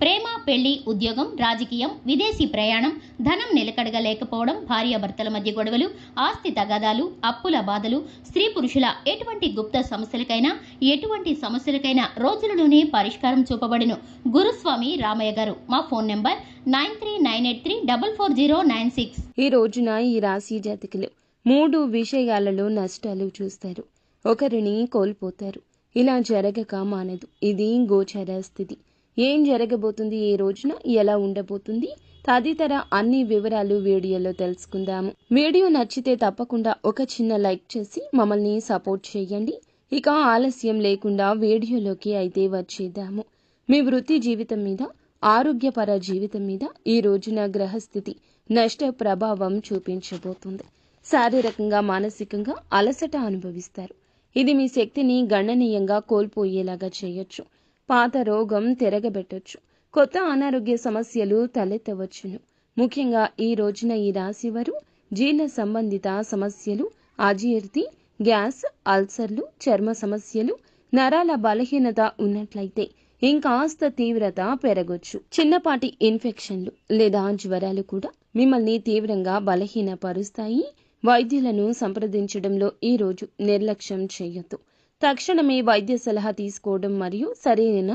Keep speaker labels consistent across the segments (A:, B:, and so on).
A: ప్రేమ పెళ్ళి ఉద్యోగం రాజకీయం విదేశీ ప్రయాణం ధనం నిలకడగా లేకపోవడం భార్యాభర్తల మధ్య గొడవలు ఆస్తి తగాదాలు అప్పుల బాధలు స్త్రీ పురుషుల ఎటువంటి గుప్త సమస్యలకైనా ఎటువంటి సమస్యలకైనా రోజులలోనే పరిష్కారం చూపబడును. గురుస్వామి రామయ్య గారు మా phone number nine three nine eight three double four zero nine six.
B: ఈ రోజున ఈ రాశి జాతకులు మూడు విషయాలలో నష్టాలు చూస్తారు. ఒకరిని కోల్పోతారు. ఇలా జరగక మానదు. ఇది గోచర స్థితి. ఏం జరగబోతుంది ఏ రోజున? ఎలా ఉండబోతుంది? తదితర అన్ని వివరాలు వీడియోలో తెలుసుకుందాము. వీడియో నచ్చితే తప్పకుండా ఒక చిన్న లైక్ చేసి మమ్మల్ని సపోర్ట్ చేయండి. ఇక ఆలస్యం లేకుండా వీడియోలోకి అయితే వచ్చేద్దాము. మీ వృత్తి జీవితం మీద ఆరోగ్యపర జీవితం మీద ఈ రోజున గ్రహస్థితి నష్ట ప్రభావం చూపించబోతుంది. శారీరకంగా మానసికంగా అలసట అనుభవిస్తారు. ఇది మీ శక్తిని గణనీయంగా కోల్పోయేలాగా చేయొచ్చు. పాత రోగం తిరగబెట్టొచ్చు. కొత్త అనారోగ్య సమస్యలు తలెత్తవచ్చును. ముఖ్యంగా ఈ రోజున ఈ రాశివారు జీర్ణ సంబంధిత సమస్యలు అజీర్తి గ్యాస్ అల్సర్లు చర్మ సమస్యలు నరాల బలహీనత ఉన్నట్లయితే ఇంకాస్త తీవ్రత పెరగొచ్చు. చిన్నపాటి ఇన్ఫెక్షన్లు లేదా జ్వరాలు కూడా మిమ్మల్ని తీవ్రంగా బలహీనపరుస్తాయి. వైద్యులను సంప్రదించడంలో ఈ రోజు నిర్లక్ష్యం చేయొద్దు. తక్షణమే వైద్య సలహా తీసుకోవడం మరియు సరైన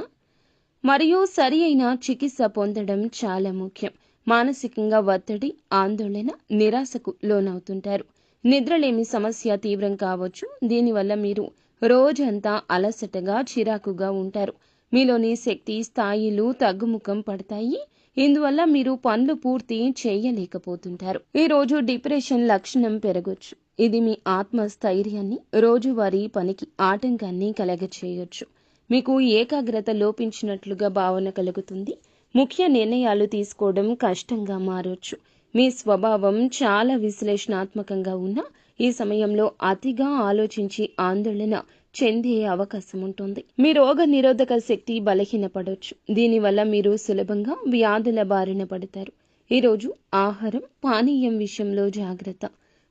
B: మరియు సరి అయిన చికిత్స పొందడం చాలా ముఖ్యం. మానసికంగా ఒత్తిడి ఆందోళన నిరాశకు లోనవుతుంటారు. నిద్రలేమి సమస్య తీవ్రం కావచ్చు. దీనివల్ల మీరు రోజంతా అలసటగా చిరాకుగా ఉంటారు. మీలోని శక్తి స్థాయిలు తగ్గుముఖం పడతాయి. ఇందువల్ల మీరు పనులు పూర్తి చేయలేకపోతుంటారు. ఈ రోజు డిప్రెషన్ లక్షణం పెరగొచ్చు. ఇది మీ ఆత్మస్థైర్యాన్ని రోజువారీ పనికి ఆటంకాన్ని కలగచేయొచ్చు. మీకు ఏకాగ్రత లోపించినట్లుగా భావన కలుగుతుంది. ముఖ్య నిర్ణయాలు తీసుకోవడం కష్టంగా మారొచ్చు. మీ స్వభావం చాలా విశ్లేషణాత్మకంగా ఉన్న ఈ సమయంలో అతిగా ఆలోచించి ఆందోళన చెందే అవకాశం ఉంటుంది. మీ రోగ నిరోధక శక్తి బలహీనపడవచ్చు దీనివల్ల మీరు సులభంగా వ్యాధుల బారిన పడతారు. ఈరోజు ఆహారం పానీయం విషయంలో జాగ్రత్త.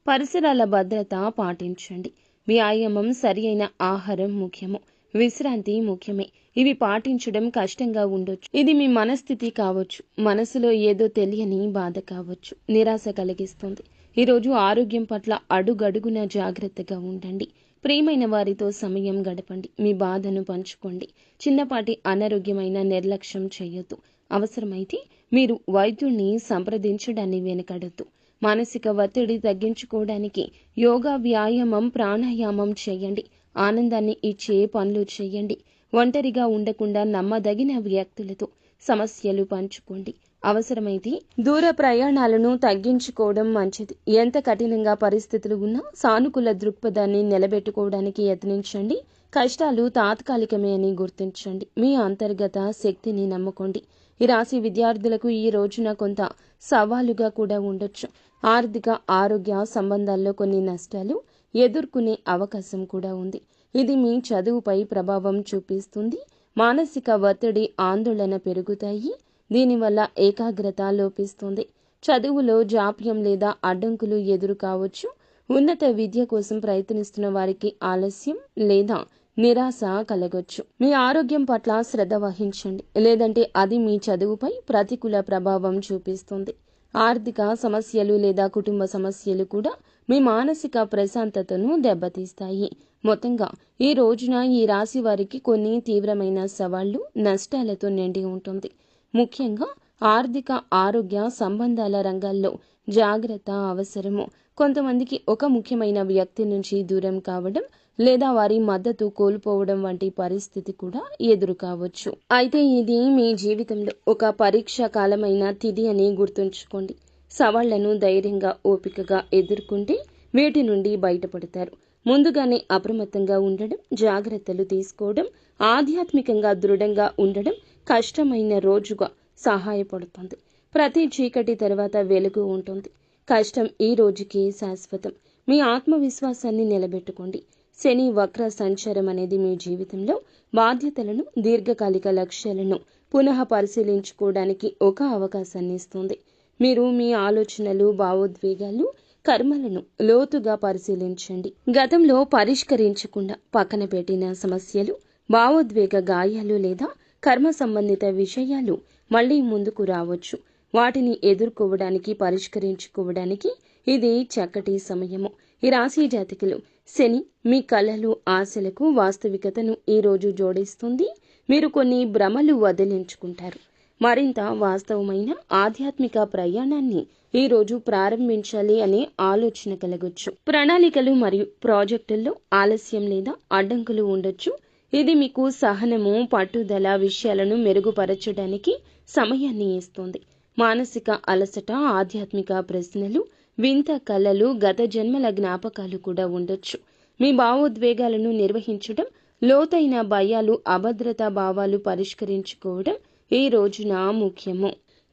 B: పరిసరాల భద్రత పాటించండి. వ్యాయామం సరి అయిన ఆహారం ముఖ్యము. విశ్రాంతి ముఖ్యమే. ఇవి పాటించడం కష్టంగా ఉండొచ్చు. ఇది మీ మనస్థితి కావచ్చు. మనసులో ఏదో తెలియని బాధ కావచ్చు. నిరాశ కలిగిస్తుంది. ఈరోజు ఆరోగ్యం పట్ల అడుగడుగున జాగ్రత్తగా ఉండండి. ప్రియమైన వారితో సమయం గడపండి. మీ బాధను పంచుకోండి. చిన్నపాటి అనారోగ్యమైన నిర్లక్ష్యం చేయొద్దు. అవసరమైతే మీరు వైద్యుణ్ణి సంప్రదించడాన్ని వెనకడద్దు. మానసిక ఒత్తిడి తగ్గించుకోవడానికి యోగా వ్యాయామం ప్రాణాయామం చేయండి. ఆనందాన్ని ఇచ్చే పనులు చేయండి. ఒంటరిగా ఉండకుండా నమ్మదగిన వ్యక్తులతో సమస్యలు పంచుకోండి. అవసరమైతే దూర ప్రయాణాలను తగ్గించుకోవడం మంచిది. ఎంత కఠినంగా పరిస్థితులు ఉన్నా సానుకూల దృక్పథాన్ని నిలబెట్టుకోవడానికి యత్నించండి. కష్టాలు తాత్కాలికమే అని గుర్తించండి. మీ అంతర్గత శక్తిని నమ్ముకోండి. ఈ రాశి విద్యార్థులకు ఈ రోజున కొంత సవాలుగా కూడా ఉండొచ్చు. ఆర్థిక ఆరోగ్య సంబంధాల్లో కొన్ని నష్టాలు ఎదుర్కొనే అవకాశం కూడా ఉంది. ఇది మీ చదువుపై ప్రభావం చూపిస్తుంది. మానసిక ఒత్తిడి ఆందోళన పెరుగుతాయి. దీనివల్ల ఏకాగ్రత లోపిస్తుంది. చదువులో జాప్యం లేదా అడ్డంకులు ఎదురు కావచ్చు. ఉన్నత విద్య కోసం ప్రయత్నిస్తున్న వారికి ఆలస్యం లేదా నిరాశ కలగొచ్చు. మీ ఆరోగ్యం పట్ల శ్రద్ధ వహించండి. లేదంటే అది మీ చదువుపై ప్రతికూల ప్రభావం చూపిస్తుంది. ఆర్థిక సమస్యలు లేదా కుటుంబ సమస్యలు కూడా మీ మానసిక ప్రశాంతతను దెబ్బతీస్తాయి. మొత్తంగా ఈ రోజున ఈ రాశి వారికి కొన్ని తీవ్రమైన సవాళ్ళు నష్టాలతో నిండి ఉంటుంది. ముఖ్యంగా ఆర్థిక ఆరోగ్య సంబంధాల రంగాల్లో జాగ్రత్త అవసరము. కొంతమందికి ఒక ముఖ్యమైన వ్యక్తి నుంచి దూరం కావడం లేదా వారి మద్దతు కోల్పోవడం వంటి పరిస్థితి కూడా ఎదురు కావచ్చు అయితే ఇది మీ జీవితంలో ఒక పరీక్ష కాలమైన తిథి అని గుర్తుంచుకోండి. సవాళ్ళను ధైర్యంగా ఓపికగా ఎదుర్కొంటే వీటి నుండి బయటపడతారు. ముందుగానే అప్రమత్తంగా ఉండడం జాగ్రత్తలు తీసుకోవడం ఆధ్యాత్మికంగా దృఢంగా ఉండడం కష్టమైన రోజుగా సహాయపడుతుంది. ప్రతి చీకటి తర్వాత వెలుగు ఉంటుంది. కష్టం ఈ రోజుకి శాశ్వతం. మీ ఆత్మవిశ్వాసాన్ని నిలబెట్టుకోండి. శని వక్ర సంచారం అనేది మీ జీవితంలో బాధ్యతలను దీర్ఘకాలిక లక్ష్యాలను పునః పరిశీలించుకోవడానికి ఒక అవకాశాన్ని ఇస్తుంది. మీరు మీ ఆలోచనలు భావోద్వేగాలు కర్మలను లోతుగా పరిశీలించండి. గతంలో పరిష్కరించకుండా పక్కన పెట్టిన సమస్యలు భావోద్వేగ గాయాలు లేదా కర్మ సంబంధిత విషయాలు మళ్ళీ ముందుకు రావచ్చు. వాటిని ఎదుర్కోవడానికి పరిష్కరించుకోవడానికి ఇది చక్కటి సమయము. ఈ రాశి జాతికలు శని మీ కళలు ఆశలకు వాస్తవికతను ఈ రోజు జోడిస్తుంది. మీరు కొన్ని భ్రమలు వదిలించుకుంటారు. మరింత వాస్తవమైన ఆధ్యాత్మిక ప్రయాణాన్ని ఈ రోజు ప్రారంభించాలి అనే ఆలోచన కలగొచ్చు. ప్రణాళికలు మరియు ప్రాజెక్టుల్లో ఆలస్యం లేదా అడ్డంకులు ఉండొచ్చు. ఇది మీకు సహనము పట్టుదల విషయాలను మెరుగుపరచడానికి సమయాన్ని ఇస్తుంది. మానసిక అలసట ఆధ్యాత్మిక ప్రశ్నలు వింత కళలు గత జన్మల జ్ఞాపకాలు కూడా ఉండొచ్చు. మీ భావోద్వేగాలను నిర్వహించడం లోతైన భయాలు అభద్రతా భావాలు పరిష్కరించుకోవడం ఈ రోజున ముఖ్యము.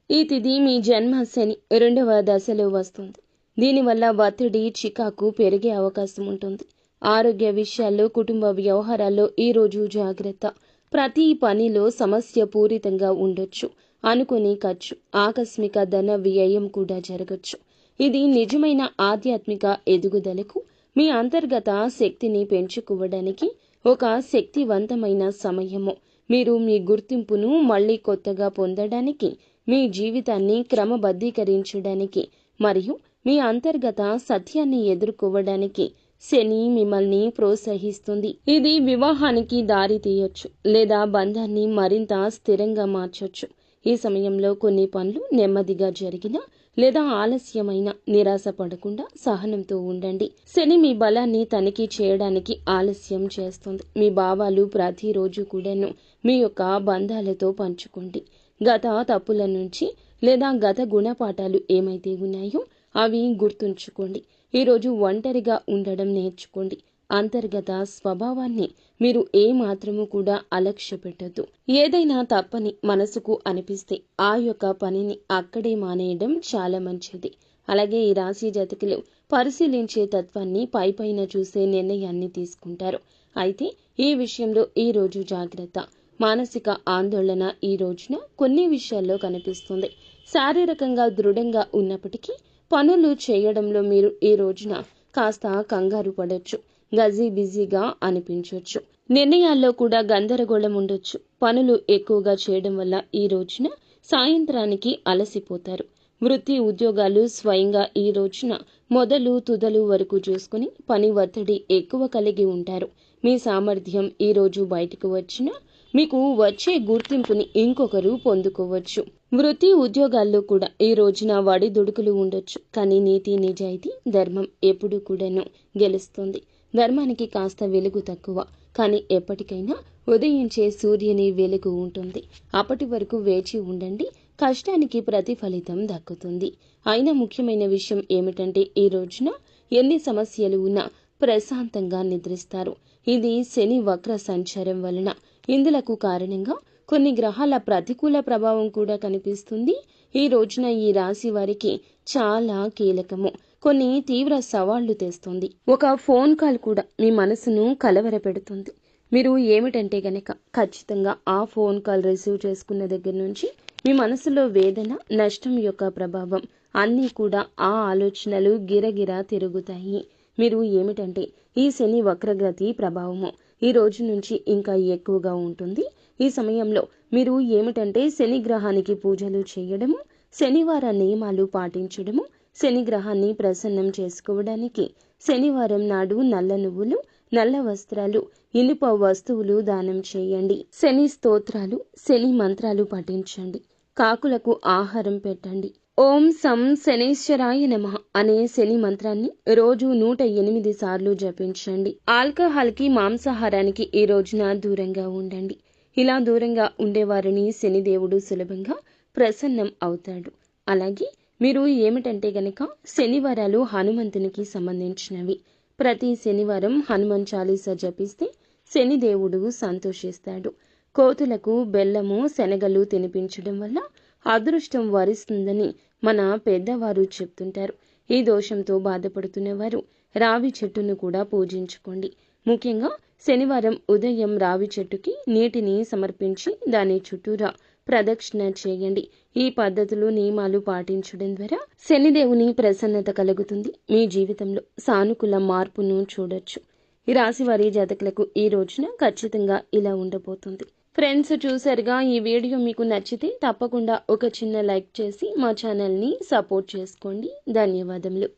B: ఈ తిది మీ జన్మ శని రెండవ దశలో వస్తుంది. దీనివల్ల ఒత్తిడి చికాకు పెరిగే అవకాశం ఉంటుంది. ఆరోగ్య విషయాల్లో కుటుంబ వ్యవహారాల్లో ఈ రోజు జాగ్రత్త. ప్రతి పనిలో సమస్య పూరితంగా ఉండొచ్చు. అనుకుని ఖర్చు ఆకస్మిక ధన వ్యయం కూడా జరగచ్చు. ఇది నిజమైన ఆధ్యాత్మిక ఎదుగుదలకు మీ అంతర్గత శక్తిని పెంచుకోవడానికి ఒక శక్తివంతమైన సమయము. మీరు మీ గుర్తింపును మళ్ళీ కొత్తగా పొందడానికి మీ జీవితాన్ని క్రమబద్ధీకరించడానికి మరియు మీ అంతర్గత సత్యాన్ని ఎదుర్కోవడానికి శని మిమ్మల్ని ప్రోత్సహిస్తుంది. ఇది వివాహానికి దారి తీయొచ్చు లేదా బంధాన్ని మరింత స్థిరంగా మార్చొచ్చు. ఈ సమయంలో కొన్ని పనులు నెమ్మదిగా జరిగినా లేదా ఆలస్యమైన నిరాశ పడకుండా సహనంతో ఉండండి. శని మీ బలాన్ని తనిఖీ చేయడానికి ఆలస్యం చేస్తుంది. మీ భావాలు ప్రతిరోజు కూడాను మీ యొక్క బంధాలతో పంచుకోండి. గత తప్పుల నుంచి లేదా గత గుణపాఠాలు ఏమైతే ఉన్నాయో అవి గుర్తుంచుకోండి. ఈరోజు ఒంటరిగా ఉండడం నేర్చుకోండి. అంతర్గత స్వభావాన్ని మీరు ఏ మాత్రము కూడా అలక్ష్య పెట్టద్దు ఏదైనా తప్పని మనసుకు అనిపిస్తే ఆ యొక్క పనిని అక్కడే మానేయడం చాలా మంచిది. అలాగే ఈ రాశి జాతకులు పరిశీలించే తత్వాన్ని పై పైన చూసే నిర్ణయాన్ని తీసుకుంటారు. అయితే ఈ విషయంలో ఈ రోజు జాగ్రత్త. మానసిక ఆందోళన ఈ రోజున కొన్ని విషయాల్లో కనిపిస్తుంది. శారీరకంగా దృఢంగా ఉన్నప్పటికీ పనులు చేయడంలో మీరు ఈ రోజున కాస్త కంగారు పడొచ్చు గజీ బిజీగా అనిపించవచ్చు నిర్ణయాల్లో కూడా గందరగోళం ఉండొచ్చు. పనులు ఎక్కువగా చేయడం వల్ల ఈ రోజున సాయంత్రానికి అలసిపోతారు. వృత్తి ఉద్యోగాలు స్వయంగా ఈ రోజున మొదలు తుదలు వరకు చూసుకుని పని ఒత్తిడి ఎక్కువ కలిగి ఉంటారు. మీ సామర్థ్యం ఈ రోజు బయటకు వచ్చినా మీకు వచ్చే గుర్తింపుని ఇంకొకరు పొందుకోవచ్చు. వృత్తి ఉద్యోగాల్లో కూడా ఈ రోజున వాడి దుడుకులు ఉండొచ్చు. కానీ నీతి నిజాయితీ ధర్మం ఎప్పుడు కూడాను గెలుస్తుంది. ధర్మానికి కాస్త వెలుగు తక్కువ. కానీ ఎప్పటికైనా ఉదయించే సూర్యుని వెలుగు ఉంటుంది. అప్పటి వరకు వేచి ఉండండి. కష్టానికి ప్రతిఫలితం దక్కుతుంది. అయినా ముఖ్యమైన విషయం ఏమిటంటే ఈ రోజున ఎన్ని సమస్యలు ఉన్నా ప్రశాంతంగా నిద్రిస్తారు. ఇది శని వక్ర సంచారం వలన ఇందులకు కారణంగా కొన్ని గ్రహాల ప్రతికూల ప్రభావం కూడా కనిపిస్తుంది. ఈ రోజున ఈ రాశి వారికి చాలా కీలకము. కొన్ని తీవ్ర సవాళ్ళు తెస్తుంది. ఒక ఫోన్ కాల్ కూడా మీ మనసును కలవరపెడుతుంది. మీరు ఏమిటంటే గనక ఖచ్చితంగా ఆ ఫోన్ కాల్ రిసీవ్ చేసుకున్న దగ్గర నుంచి మీ మనసులో వేదన నష్టం యొక్క ప్రభావం అన్నీ కూడా ఆ ఆలోచనలు గిరగిరా తిరుగుతాయి. మీరు ఏమిటంటే ఈ శని వక్రగతి ప్రభావము ఈ రోజు నుంచి ఇంకా ఎక్కువగా ఉంటుంది. ఈ సమయంలో మీరు ఏమిటంటే శని గ్రహానికి పూజలు చేయడము శనివార నియమాలు పాటించడము శని గ్రహాన్ని ప్రసన్నం చేసుకోవడానికి శనివారం నాడు నల్ల నువ్వులు నల్ల వస్త్రాలు ఇనుప వస్తువులు దానం చేయండి. శని స్తోత్రాలు శని మంత్రాలు పఠించండి. కాకులకు ఆహారం పెట్టండి. ఓం సం శనేశ్వరాయ నమ అనే శని మంత్రాన్ని రోజు నూట ఎనిమిది సార్లు జపించండి. ఆల్కహాల్కి మాంసాహారానికి ఈ రోజున దూరంగా ఉండండి. ఇలా దూరంగా ఉండేవారిని శనిదేవుడు సులభంగా ప్రసన్నం అవుతాడు. అలాగే మీరు ఏమిటంటే గనక శనివారాలు హనుమంతునికి సంబంధించినవి. ప్రతి శనివారం హనుమాన్ చాలీసా జపిస్తే శనిదేవుడు సంతోషిస్తాడు. కోతులకు బెల్లము శనగలు తినిపించడం వల్ల అదృష్టం వరిస్తుందని మన పెద్దవారు చెప్తుంటారు. ఈ దోషంతో బాధపడుతున్నవారు రావి చెట్టును కూడా పూజించుకోండి. ముఖ్యంగా శనివారం ఉదయం రావి చెట్టుకి నీటిని సమర్పించి దాని చుట్టూరా ప్రదక్షిణ చేయండి. ఈ పద్ధతులు నియమాలు పాటించడం ద్వారా శనిదేవుని ప్రసన్నత కలుగుతుంది. మీ జీవితంలో సానుకూల మార్పును చూడొచ్చు. ఈ రాశి వారి జాతకులకు ఈ రోజున ఖచ్చితంగా ఇలా ఉండబోతుంది. ఫ్రెండ్స్ చూసారుగా ఈ వీడియో మీకు నచ్చితే తప్పకుండా ఒక చిన్న లైక్ చేసి మా ఛానల్ని సపోర్ట్ చేసుకోండి. ధన్యవాదములు.